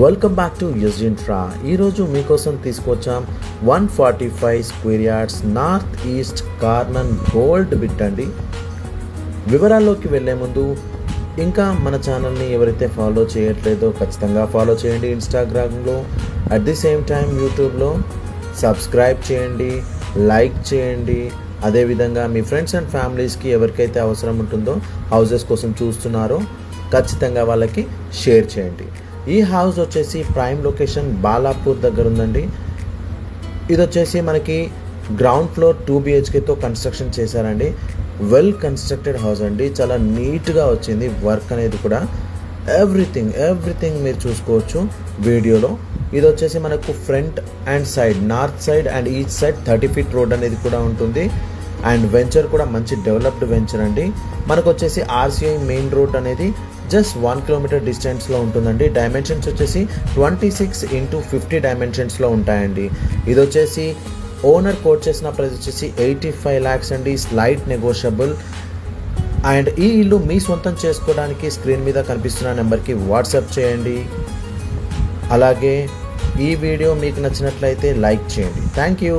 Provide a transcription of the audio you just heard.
Welcome back to యూజింట్రా ఈరోజు మీకోసం తీసుకొచ్చాం one forty five square yards north east corner gold bit అండి. వివరాల్లోకి వెళ్ళే ముందు ఇంకా మన ఛానల్ని ఎవరైతే ఫాలో చేయట్లేదో ఖచ్చితంగా ఫాలో చేయండి ఇన్స్టాగ్రామ్లో. అట్ ది సేమ్ టైం యూట్యూబ్లో సబ్స్క్రైబ్ చేయండి లైక్ చేయండి. అదేవిధంగా మీ ఫ్రెండ్స్ అండ్ ఫ్యామిలీస్కి ఎవరికైతే అవసరం ఉంటుందో హౌజెస్ కోసం చూస్తున్నారో ఖచ్చితంగా వాళ్ళకి షేర్ చేయండి. ఈ హౌస్ వచ్చేసి ప్రైమ్ లొకేషన్ బాలాపూర్ దగ్గర ఉందండి. ఇది వచ్చేసి మనకి గ్రౌండ్ ఫ్లోర్ టూ బిహెచ్కేతో కన్స్ట్రక్షన్ చేశారండి. వెల్ కన్స్ట్రక్టెడ్ హౌస్ అండి. చాలా నీట్గా వచ్చింది వర్క్ అనేది కూడా. ఎవ్రీథింగ్ ఎవ్రీథింగ్ మీరు చూసుకోవచ్చు వీడియోలో. ఇది వచ్చేసి మనకు front and side north side and each side thirty feet road అనేది కూడా ఉంటుంది. అండ్ వెంచర్ కూడా మంచి డెవలప్డ్ వెంచర్ అండి. మనకు వచ్చేసి ఆర్సీఐ మెయిన్ రోడ్ అనేది జస్ట్ వన్ కిలోమీటర్ డిస్టెన్స్లో ఉంటుందండి. డైమెన్షన్స్ వచ్చేసి ట్వంటీ సిక్స్ ఇంటూ ఫిఫ్టీ డైమెన్షన్స్లో ఉంటాయండి. ఇది వచ్చేసి ఓనర్ కోట్ చేసిన ప్రైస్ వచ్చేసి ఎయిటీ ఫైవ్ ల్యాక్స్ అండి. స్లైట్ నెగోషియబుల్ అండ్ ఈ ఇల్లు మీ సొంతం చేసుకోవడానికి స్క్రీన్ మీద కనిపిస్తున్న నెంబర్కి వాట్సాప్ చేయండి. అలాగే ఈ వీడియో మీకు నచ్చినట్లయితే లైక్ చేయండి. Thank you